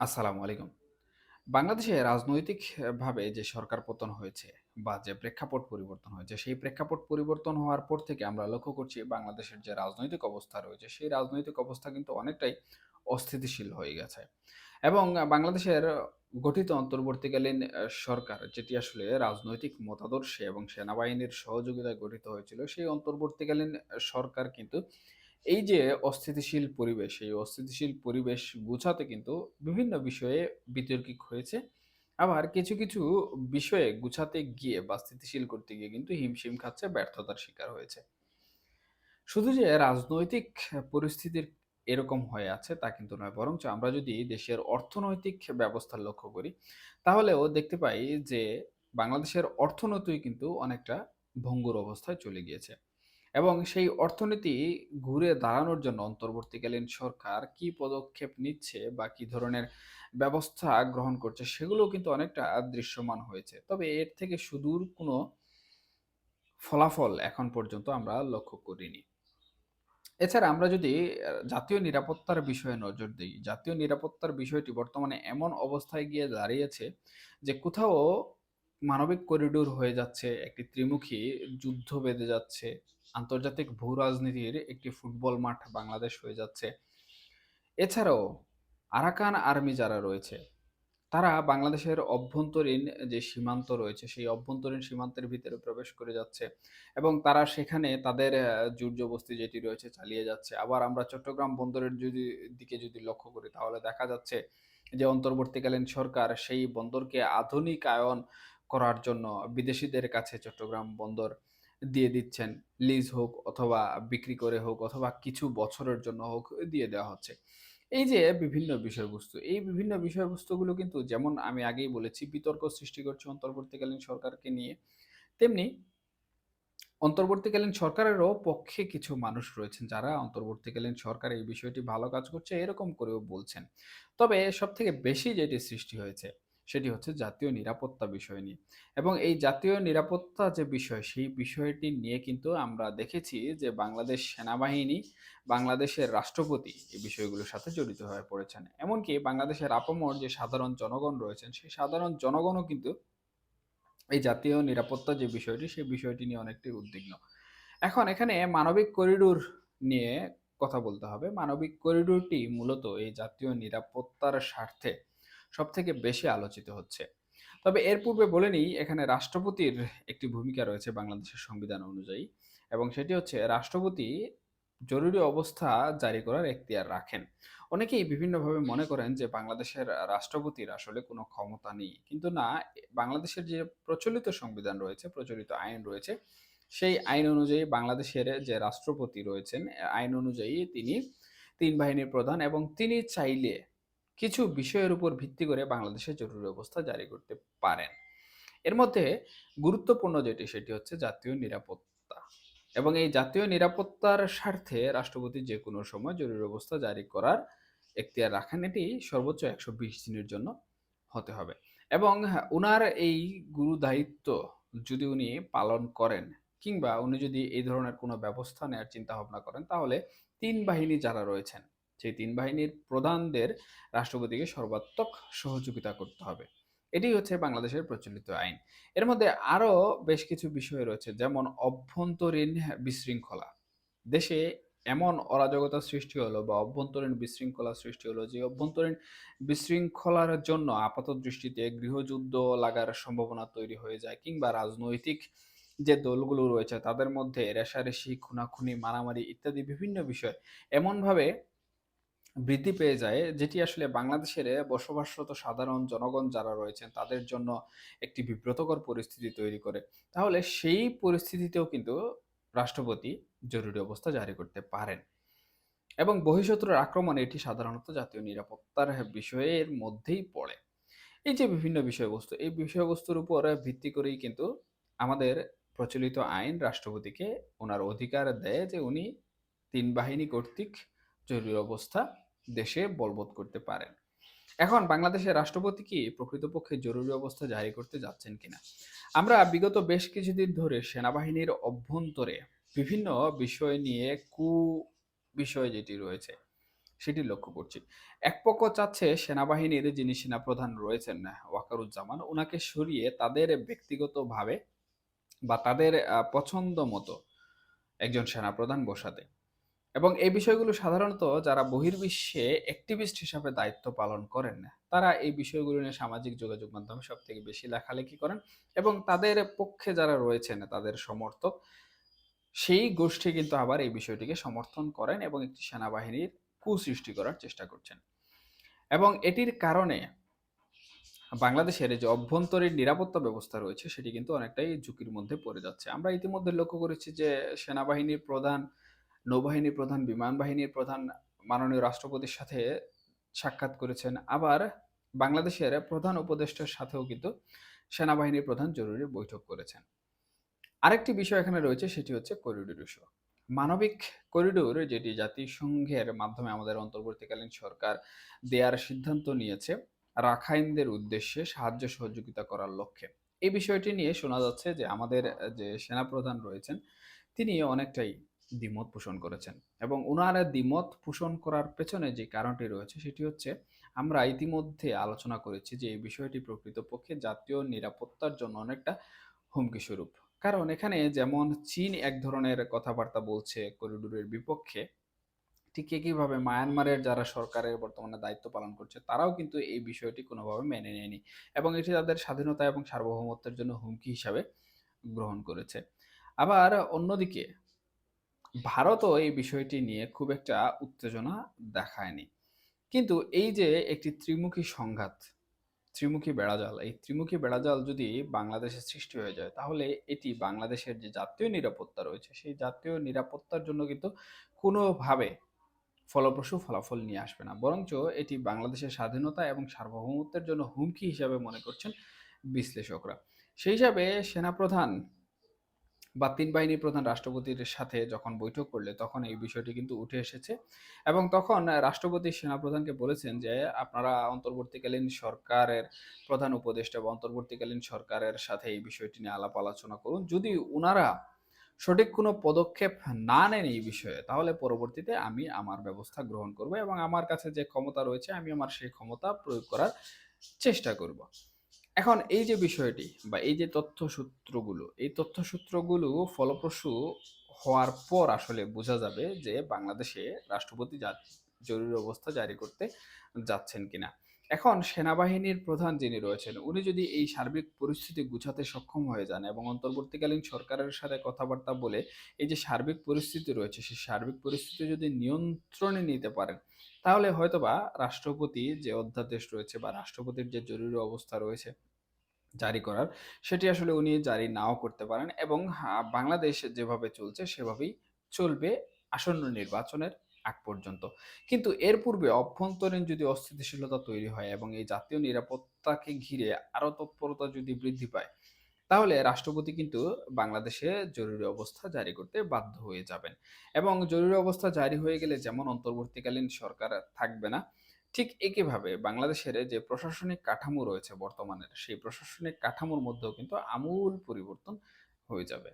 আসসালামু আলাইকুম। বাংলাদেশে রাজনৈতিকভাবে যে সরকার পতন হয়েছে বা যে প্রেক্ষাপট পরিবর্তন হয়েছে, সেই প্রেক্ষাপট পরিবর্তন হওয়ার পর থেকে আমরা লক্ষ্য করছি বাংলাদেশের যে রাজনৈতিক অবস্থা রয়েছে, সেই রাজনৈতিক অবস্থা কিন্তু অনেকটাই অস্থিতিশীল হয়ে গেছে। এবং বাংলাদেশের গঠিত অন্তর্বর্তীকালীন সরকার যেটি আসলে রাজনৈতিক মতাদর্শে এবং সেনাবাহিনীর সহযোগিতায় গঠিত হয়েছিল, সেই অন্তর্বর্তীকালীন সরকার কিন্তু এই যে অস্থিতিশীল পরিবেশ, এই অস্থিতিশীল পরিবেশ গুছাতে কিন্তু বিভিন্ন বিষয়ে বিতর্কিক হয়েছে। আবার কিছু, কিছু বিষয়ে গুছাতে গিয়ে বা স্থিতিশীল করতে গিয়ে কিন্তু হিমশিম খাচ্ছে, ব্যর্থতার শিকার হয়েছে। শুধু যে রাজনৈতিক পরিস্থিতির এরকম হয়ে আছে তা কিন্তু নয়। বরঞ্চ আমরা যদি দেশের অর্থনৈতিক ব্যবস্থা লক্ষ্য করি, তাহলেও দেখতে পাই যে বাংলাদেশের অর্থনীতি কিন্তু অনেকটা ভঙ্গুর অবস্থায় চলে গিয়েছে। এবং সেই অর্থনীতি ঘুরে দাঁড়ানোর জন্য অন্তর্বর্তীকালীন সরকার কি পদক্ষেপ নিচ্ছে বা কি ধরনের ব্যবস্থা গ্রহণ করছে সেগুলোও কিন্তু অনেকটা দৃশ্যমান হয়েছে। তবে এর থেকে সুদূর কোনো ফলাফল এখন পর্যন্ত আমরা লক্ষ্য করিনি। এছাড়া আমরা যদি জাতীয় নিরাপত্তার বিষয়ে নজর দিই, জাতীয় নিরাপত্তার বিষয়টি বর্তমানে এমন অবস্থায় গিয়ে দাঁড়িয়েছে যে কোথাও মানবিক করিডোর হয়ে যাচ্ছে, একটি ত্রিমুখী যুদ্ধ বেঁধে যাচ্ছে, আন্তর্জাতিক ভূ-রাজনীতির একটি ফুটবল মাঠ বাংলাদেশ হয়ে যাচ্ছে। এছাড়াও আরাকান আর্মি যারা রয়েছে, তারা বাংলাদেশের অভ্যন্তরীণ যে সীমান্ত রয়েছে, সেই অভ্যন্তরীণ সীমান্তের ভিতরে প্রবেশ করে যাচ্ছে এবং তারা সেখানে তাদের জোর-জবস্তি যেটি রয়েছে চালিয়ে যাচ্ছে। আবার আমরা চট্টগ্রাম বন্দরের যদি দিকে যদি লক্ষ্য করি তাহলে দেখা যাচ্ছে যে অন্তর্বর্তীকালীন সরকার সেই বন্দরকে আধুনিকায়ন করার জন্য বিদেশিদের কাছে চট্টগ্রাম বন্দর দিয়ে দিচ্ছেন। লিজ হোক অথবা বিক্রি করে হোক অথবা কিছু বছরের জন্য হোক দিয়ে দেওয়া হচ্ছে। এই যে বিভিন্ন বিষয়বস্তু, এই বিভিন্ন বিষয়বস্তুগুলো কিন্তু যেমন আমি আগেই বলেছি বিতর্ক সৃষ্টি করছে অন্তর্বর্তীকালীন সরকারকে নিয়ে। তেমনি অন্তর্বর্তীকালীন সরকারেরও পক্ষে কিছু মানুষ রয়েছেন যারা অন্তর্বর্তীকালীন সরকার এই বিষয়টি ভালো কাজ করছে এরকম করেও বলছেন। তবে সবথেকে বেশি যেটি সৃষ্টি হয়েছে সেটি হচ্ছে জাতীয় নিরাপত্তা বিষয় নিয়ে। এবং এই জাতীয় নিরাপত্তা যে বিষয় সেই বিষয়টি নিয়ে কিন্তু আমরা দেখেছি যে বাংলাদেশ সেনাবাহিনী, বাংলাদেশের রাষ্ট্রপতি এই বিষয়গুলোর সাথে জড়িত হয়ে পড়েছেন। এমনকি বাংলাদেশের আপামর যে সাধারণ জনগণ রয়েছেন সেই সাধারণ জনগণও কিন্তু এই জাতীয় নিরাপত্তা যে বিষয়টি, সেই বিষয়টি নিয়ে অনেকটাই উদ্বিগ্ন। এখন এখানে মানবিক করিডোর নিয়ে কথা বলতে হবে। মানবিক করিডোরটি মূলত এই জাতীয় নিরাপত্তার স্বার্থে সবথেকে বেশি আলোচিত হচ্ছে। তবে এর পূর্বে বলে নিই এখানে রাষ্ট্রপতির একটি ভূমিকা রয়েছে বাংলাদেশের সংবিধান অনুযায়ী এবং সেটি হচ্ছে রাষ্ট্রপতি জরুরি অবস্থা জারি করার এখতিয়ার রাখেন। অনেকেই বিভিন্নভাবে মনে করেন যে বাংলাদেশের রাষ্ট্রপতির আসলে কোনো ক্ষমতা নেই। কিন্তু না, বাংলাদেশের যে প্রচলিত সংবিধান রয়েছে, প্রচলিত আইন রয়েছে, সেই আইন অনুযায়ী বাংলাদেশের যে রাষ্ট্রপতি রয়েছেন, আইন অনুযায়ী তিনি তিন বাহিনীর প্রধান এবং তিনি চাইলে কিছু বিষয়ের উপর ভিত্তি করে বাংলাদেশে জরুরি অবস্থা জারি করতে পারেন। এর মধ্যে গুরুত্বপূর্ণ যেটি সেটি হচ্ছে জাতীয় নিরাপত্তা। এবং এই জাতীয় নিরাপত্তার স্বার্থে রাষ্ট্রপতি যে কোনো সময় জরুরি অবস্থা জারি করার এখতিয়ার রাখেন। এটি সর্বোচ্চ ১২০ দিনের জন্য হতে হবে। এবং হ্যাঁ, উনার এই গুরু দায়িত্ব যদি উনি পালন করেন কিংবা উনি যদি এই ধরনের কোনো ব্যবস্থা নেওয়ার চিন্তা ভাবনা করেন তাহলে তিন বাহিনী যারা রয়েছেন, সেই তিন বাহিনীর প্রধানদের রাষ্ট্রপতিকে সর্বাত্মক সহযোগিতা করতে হবে। এটিই হচ্ছে বাংলাদেশের প্রচলিত আইন। এর মধ্যে আরও বেশ কিছু বিষয় রয়েছে যেমন অভ্যন্তরীণ বিশৃঙ্খলা। দেশে এমন অরাজকতা সৃষ্টি হলো বা অভ্যন্তরীণ বিশৃঙ্খলা সৃষ্টি হলো যে অভ্যন্তরীণ বিশৃঙ্খলার জন্য আপাত দৃষ্টিতে গৃহযুদ্ধ লাগার সম্ভাবনা তৈরি হয়ে যায় কিংবা রাজনৈতিক যে দলগুলো রয়েছে তাদের মধ্যে রেষারেষি, খুনাখুনি, মারামারি ইত্যাদি বিভিন্ন বিষয় এমনভাবে বৃদ্ধি পেয়ে যায় যেটি আসলে বাংলাদেশের বসবাসরত সাধারণ জনগণ যারা রয়েছেন তাদের জন্য একটি বিব্রতকর পরিস্থিতি তৈরি করে। তাহলে সেই পরিস্থিতিতেও কিন্তু রাষ্ট্রপতি জরুরি অবস্থা জারি করতে পারেন। এবং বহিঃশত্রুর আক্রমণ এটি সাধারণত জাতীয় নিরাপত্তার বিষয়ের মধ্যেই পড়ে। এই যে বিভিন্ন বিষয়বস্তু, এই বিষয়বস্তুর উপর ভিত্তি করেই কিন্তু আমাদের প্রচলিত আইন রাষ্ট্রপতিকে ওনার অধিকার দেয় যে উনি ৩ বাহিনী কর্তৃক জরুরি অবস্থা দেশে বলবৎ করতে পারেন। এখন বাংলাদেশের রাষ্ট্রপতি কি প্রকৃতপক্ষে জরুরি অবস্থা জারি করতে যাচ্ছেন কিনা? আমরা বিগত বেশ কিছুদিন ধরে সেনাবাহিনীর অভ্যন্তরে বিভিন্ন বিষয় নিয়ে কু বিষয় যেটি রয়েছে, সেটি লক্ষ্য করছি। এক পক্ষ চাচ্ছে সেনাবাহিনীর যিনি সেনাপ্রধান রয়েছেন ওয়াকারুজ্জামান, ওনাকে সরিয়ে তাদের ব্যক্তিগতভাবে বা তাদের পছন্দ মতো একজন সেনাপ্রধান বসাতে। এবং এই বিষয়গুলো সাধারণত যারা বহির্বিশ্বে অ্যাক্টিভিস্ট হিসাবে দায়িত্ব পালন করেন, না তারা এই বিষয়গুলো নিয়ে সামাজিক যোগাযোগ মাধ্যমে সবথেকে বেশি লেখালেখি করেন এবং তাদের পক্ষে যারা রয়েছেন, তাদের সমর্থক, সেই গোষ্ঠী কিন্তু আবার এই বিষয়টিকে সমর্থন করেন এবং একটি সেনাবাহিনীর কুসৃষ্টি করার চেষ্টা করছেন। এবং এটির কারণে বাংলাদেশের যে অভ্যন্তরীণ নিরাপত্তা ব্যবস্থা রয়েছে, সেটি কিন্তু অনেকটাই ঝুঁকির মধ্যে পড়ে যাচ্ছে। আমরা ইতিমধ্যে লক্ষ্য করেছি যে সেনাবাহিনীর প্রধান নৌবাহিনীর প্রধান, বিমান বাহিনীর প্রধান মাননীয় রাষ্ট্রপতির সাথে সাক্ষাৎ করেছেন। আবার বাংলাদেশের প্রধান উপদেষ্টার সাথেও কিন্তু সেনাবাহিনীর প্রধান জরুরি বৈঠক করেছেন। আরেকটি বিষয় এখানে রয়েছে সেটি হচ্ছে করিডোর ইস্যু। মানবিক করিডোর যেটি জাতিসংঘের মাধ্যমে আমাদের অন্তর্বর্তীকালীন সরকার দেয়ার সিদ্ধান্ত নিয়েছে রাখাইনদের উদ্দেশ্যে সাহায্য সহযোগিতা করার লক্ষ্যে। এই বিষয়টি নিয়ে শোনা যাচ্ছে যে আমাদের যে সেনাপ্রধান রয়েছেন তিনি অনেকটাই দ্বিমত পোষণ করেছেন। এবং উনার দ্বিমত পোষণ করার পেছনে যে কারণটি রয়েছে, সেটি হচ্ছে আমরা ইতিমধ্যে আলোচনা করেছি যে এই বিষয়টি প্রকৃতপক্ষে জাতীয় নিরাপত্তার জন্য অনেকটা হুমকি স্বরূপ কারণ এখানে যেমন চীন এক ধরনের কথাবার্তা বলছে করিডোরের বিপক্ষে, ঠিক একইভাবে মায়ানমারের যারা সরকারের বর্তমানে দায়িত্ব পালন করছে, তারাও কিন্তু এই বিষয়টি কোনোভাবে মেনে নেয়নি এবং এটি তাদের স্বাধীনতা এবং সার্বভৌমত্বের জন্য হুমকি হিসাবে গ্রহণ করেছে। আবার অন্যদিকে ভারতও এই বিষয়টি নিয়ে খুব একটা উত্তেজনা দেখায়নি। কিন্তু এই যে একটি ত্রিমুখী সংঘাত, ত্রিমুখী বেড়াজাল, এই ত্রিমুখী বেড়াজাল যদি বাংলাদেশে সৃষ্টি হয়ে যায় তাহলে এটি বাংলাদেশের যে জাতীয় নিরাপত্তা রয়েছে সেই জাতীয় নিরাপত্তার জন্য কিন্তু কোনোভাবে ফলপ্রসূ ফলাফল নিয়ে আসবে না। বরঞ্চ এটি বাংলাদেশের স্বাধীনতা এবং সার্বভৌমত্বের জন্য হুমকি হিসাবে মনে করছেন বিশ্লেষকরা। সেই হিসাবে সেনাপ্রধান বা তিন বাহিনীর প্রধান রাষ্ট্রপতির সাথে যখন বৈঠক করলে তখন এই বিষয়টি কিন্তু উঠে এসেছে। এবং তখন রাষ্ট্রপতি সেনাপ্রধানকে বলেছেন যে, আপনারা অন্তর্বর্তীকালীন সরকারের প্রধান উপদেষ্টা বা অন্তর্বর্তীকালীন সরকারের সাথে এই বিষয়টি নিয়ে আলাপ আলোচনা করুন। যদি উনারা সঠিক কোনো পদক্ষেপ না নেন এই বিষয়ে, তাহলে পরবর্তীতে আমি আমার ব্যবস্থা গ্রহণ করব এবং আমার কাছে যে ক্ষমতা রয়েছে, আমি আমার সেই ক্ষমতা প্রয়োগ করার চেষ্টা করব। এখন এই যে বিষয়টি বা এই যে তথ্যসূত্রগুলো, এই তথ্যসূত্রগুলো ফলপ্রসূ হওয়ার পর আসলে বোঝা যাবে যে বাংলাদেশে রাষ্ট্রপতি জরুরি অবস্থা জারি করতে যাচ্ছেন কিনা। এখন সেনাবাহিনীর প্রধান যিনি রয়েছেন, উনি যদি এই সার্বিক পরিস্থিতি গুছাতে সক্ষম হয়ে যান এবং অন্তর্বর্তীকালীন সরকারের সাথে কথাবার্তা বলে এই যে সার্বিক পরিস্থিতি রয়েছে, সেই সার্বিক পরিস্থিতি যদি নিয়ন্ত্রণে নিতে পারেন, তাহলে হয়তোবা রাষ্ট্রপতি যে অধ্যাদেশ রয়েছে বা রাষ্ট্রপতির যে জরুরি অবস্থা রয়েছে জারি করার, সেটি আসলে উনি জারি নাও করতে পারেন এবং বাংলাদেশ যেভাবে চলছে সেভাবেই চলবে আসন্ন নির্বাচনের আগ পর্যন্ত। কিন্তু এর পূর্বে অভ্যন্তরীণ যদি অস্থিতিশীলতা তৈরি হয় এবং এই জাতীয় নিরাপত্তাকে ঘিরে আরও তৎপরতা যদি বৃদ্ধি পায়, তাহলে রাষ্ট্রপতি কিন্তু বাংলাদেশে জরুরি অবস্থা জারি করতে বাধ্য হয়ে যাবেন। এবং জরুরি অবস্থা জারি হয়ে গেলে যেমন অন্তর্বর্তীকালীন সরকার থাকবে না ঠিক একইভাবে বাংলাদেশের যে প্রশাসনিক কাঠামো রয়েছে বর্তমানের, সেই প্রশাসনিক কাঠামোর মধ্যেও কিন্তু আমূল পরিবর্তন হয়ে যাবে।